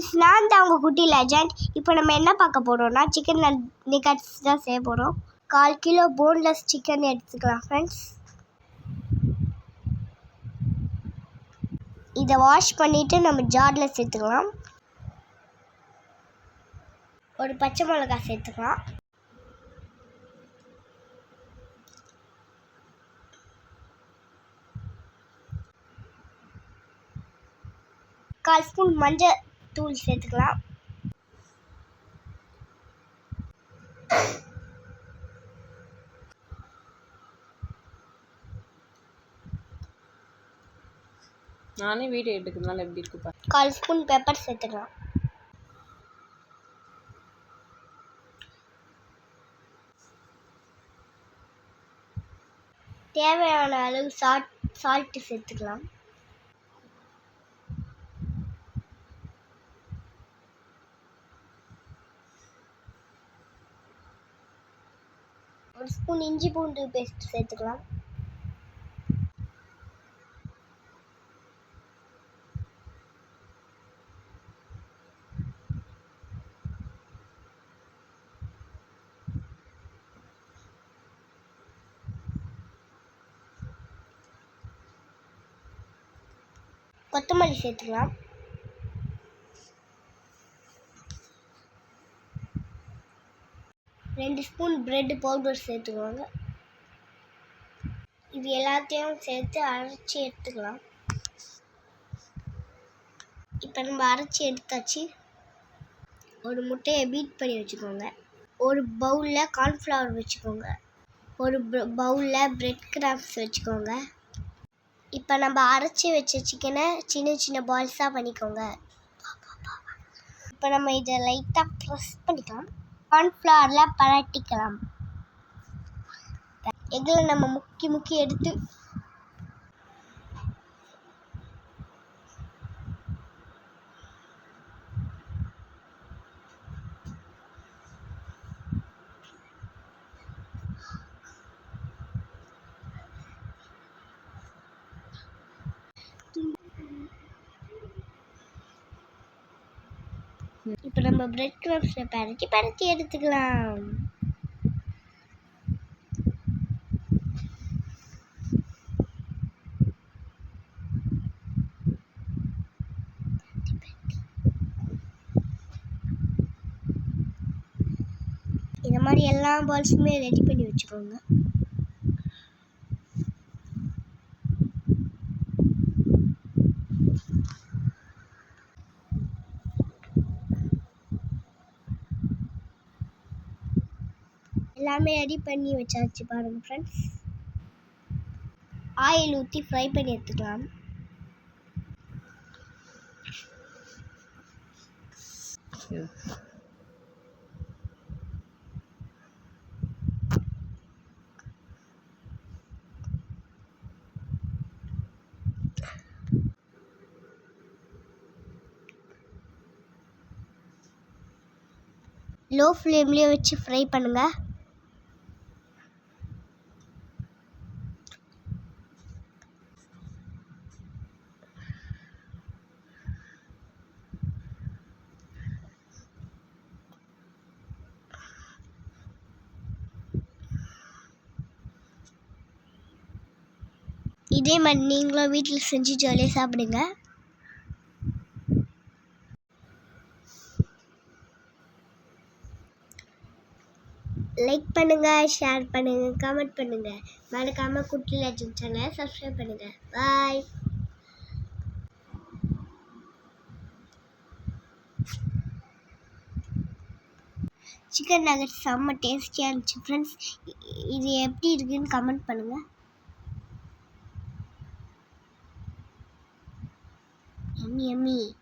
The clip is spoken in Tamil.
ஃப்ரெண்ட்ஸ் நான் தான் உங்கள் குட்டி லெஜண்ட் இப்போ நம்ம என்ன பார்க்க போகிறோம்னா சிக்கன் நிகட்ஸ் தான் செய்ய போகிறோம் கால் கிலோ போன்லெஸ் சிக்கன் எடுத்துக்கலாம் ஃப்ரெண்ட்ஸ் இதை வாஷ் பண்ணிவிட்டு நம்ம ஜாரில் சேர்த்துக்கலாம். ஒரு பச்சை மிளகாய் சேர்த்துக்கலாம். கால் ஸ்பூன் மஞ்சள் தூள் சேர்த்துக்கலாம். நானே வீடியோ எடுக்கிறதுனால எப்படி இருக்கு பாரு. கால் ஸ்பூன் பெப்பர் சேர்த்துக்கலாம். தேவையான அளவு சால்ட் சால்ட்டு சேர்த்துக்கலாம். ஒரு ஸ்பூன் இஞ்சி பூண்டு பேஸ்ட் சேர்த்துக்கலாம். கொத்தமல்லி சேர்த்துக்கலாம். ரெண்டு ஸ்பூன் பிரெட் பவுடர் சேர்த்துக்கோங்க. இது எல்லாத்தையும் சேர்த்து அரைச்சி எடுத்துக்கலாம். இப்போ நம்ம அரைச்சி எடுத்தாச்சு. ஒரு முட்டையை பீட் பண்ணி வச்சுக்கோங்க. ஒரு பவுலில் கார்ன்ஃப்ளவர் வச்சுக்கோங்க. ஒரு பவுலில் பிரெட் கிராம்ஸ் வச்சுக்கோங்க. இப்போ நம்ம அரைச்சி வச்ச சிக்கனை சின்ன சின்ன பால்ஸாக பண்ணிக்கோங்க. இப்போ நம்ம இதை லைட்டாக ப்ரெஸ் பண்ணிக்கலாம். கார்ன்ஃப்ளவரில் பரட்டிக்கலாம். எங்களை நம்ம முக்கி முக்கி எடுத்து இப்போ நம்ம பிரெட் க்ரம்ஸில் பரட்டி பரட்டி எடுத்துக்கலாம். இந்த மாதிரி எல்லா பால்ஸுமே ரெடி பண்ணி வச்சுக்கோங்க. எல்லாமே ரெடி பண்ணி வச்சாச்சு பாருங்கள் ஃப்ரெண்ட்ஸ் ஆயில் ஊற்றி ஃப்ரை பண்ணி எடுத்துக்கலாம். லோ ஃப்ளேம்லேயே வச்சு ஃப்ரை பண்ணுங்கள் இதே மாதிரி நீங்களும் வீட்டில் செஞ்சு ஜாலியாக சாப்பிடுங்க. லைக் பண்ணுங்கள் ஷேர் பண்ணுங்கள் கமெண்ட் பண்ணுங்கள் மறக்காமல் குட்டி லெஜன் சேனலை சப்ஸ்கிரைப் பண்ணுங்கள் பாய் சிக்கன் நகட் செம்ம டேஸ்டியாக இருந்துச்சு ஃப்ரெண்ட்ஸ் இது எப்படி இருக்குன்னு கமெண்ட் பண்ணுங்கள் 秘密。